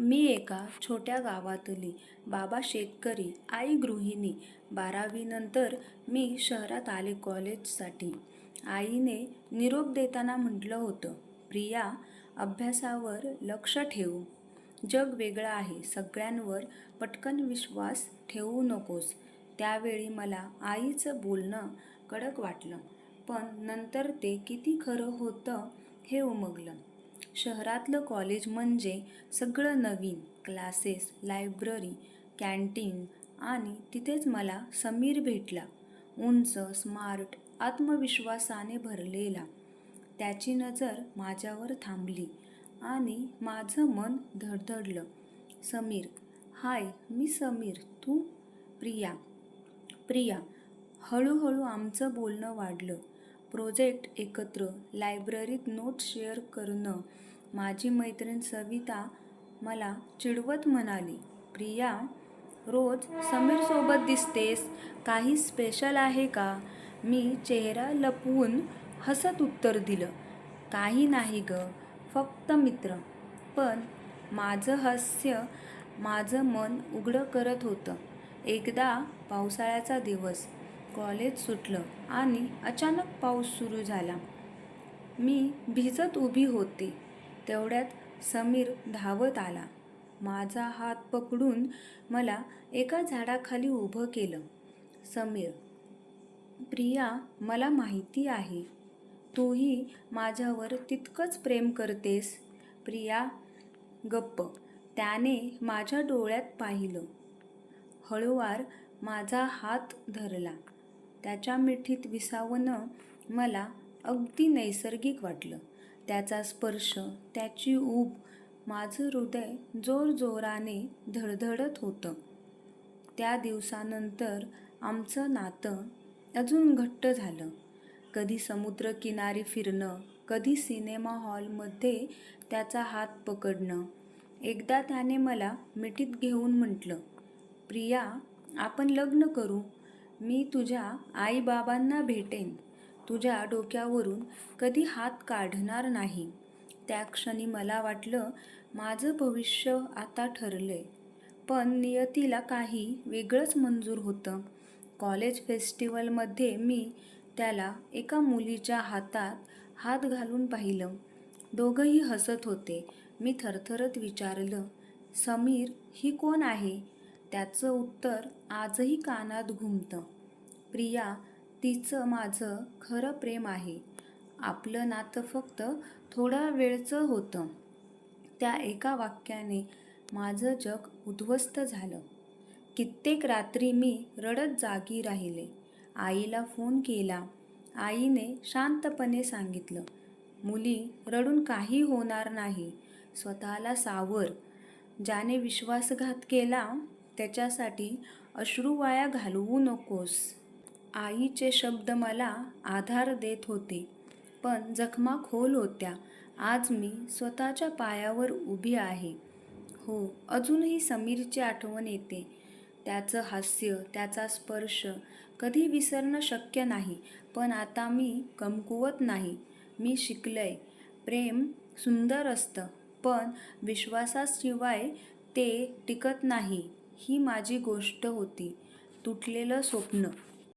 मी एका छोट्या गावातली बाबा शेतकरी आई गृहिणी बारावीनंतर मी शहरात आले कॉलेजसाठी. आईने निरोप देताना म्हटलं होतं प्रिया अभ्यासावर लक्ष ठेवू. जग वेगळं आहे सगळ्यांवर पटकन विश्वास ठेवू नकोस. त्यावेळी मला आईचं बोलणं कडक वाटलं पण नंतर ते किती खरं होतं हे उमगलं. शहरातलं कॉलेज म्हणजे सगळं नवीन. क्लासेस लायब्ररी कॅन्टीन आणि तिथेच मला समीर भेटला. उंच स्मार्ट आत्मविश्वासाने भरलेला. त्याची नजर माझ्यावर थांबली आणि माझं मन धडधडलं. समीर हाय मी समीर. तू? प्रिया. प्रिया. हळूहळू आमचं बोलणं वाढलं. प्रोजेक्ट एकत्र लायब्ररीत नोट्स शेअर करणं. माझी मैत्रीण सविता मला चिडवत म्हणाली प्रिया रोज समीरसोबत दिसतेस. काही स्पेशल आहे का? मी चेहरा लपवून हसत उत्तर दिलं काही नाही ग फक्त मित्र. पण माझं हास्य माझं मन उघडं करत होतं. एकदा पावसाळ्याचा दिवस. कॉलेज सुटलं आणि अचानक पाऊस सुरू झाला. मी भिजत उभी होते. तेवढ्यात समीर धावत आला. माझा हात पकडून मला एका झाडाखाली उभं केलं. समीर प्रिया मला माहिती आहे. तूही माझ्यावर तितकंच प्रेम करतेस. प्रिया गप्प. त्याने माझ्या डोळ्यात पाहिलं. हळूवार माझा हात धरला. त्याच्या मिठीत विसावणं मला अगदी नैसर्गिक वाटलं. त्याचा स्पर्श त्याची ऊब माझं हृदय जोरजोराने धडधडत होतं. त्या दिवसानंतर आमचं नातं अजून घट्ट झालं. कधी समुद्रकिनारी फिरणं कधी सिनेमा हॉलमध्ये त्याचा हात पकडणं एकदा त्याने मला मिठीत घेऊन म्हटलं प्रिया आपण लग्न करू मी तुझ्या आईबाबांना भेटेन. तुझ्या डोक्यावरून कधी हात काढणार नाही. त्या क्षणी मला वाटलं माझं भविष्य आता ठरलंय. पण नियतीला काही वेगळंच मंजूर होतं. कॉलेज फेस्टिवलमध्ये मी त्याला एका मुलीच्या हातात हात घालून पाहिलं. दोघंही हसत होते. मी थरथरत विचारलं समीर ही कोण आहे? त्याचं उत्तर आजही कानात घुमतं. प्रिया तिचं माझं खरं प्रेम आहे. आपलं नातं फक्त थोडा वेळचं होतं. त्या एका वाक्याने माझं जग उद्ध्वस्त झालं. कित्येक रात्री मी रडत जागी राहिले. आईला फोन केला. आईने शांतपणे सांगितलं मुली रडून काही होणार नाही. स्वतःला सावर. ज्याने विश्वासघात केला त्याच्यासाठी अश्रू वाया घालवू नकोस. आईचे शब्द मला आधार देत होते पण जखमा खोल होत्या. आज मी स्वतःच्या पायावर उभी आहे. हो अजूनही समीरची आठवण येते. त्याचं हास्य त्याचा स्पर्श कधी विसरणं शक्य नाही पण आता मी कमकुवत नाही. मी शिकलंय. प्रेम सुंदर असतं पण विश्वासाशिवाय ते टिकत नाही. ही माझी गोष्ट होती. तुटलेलं स्वप्न.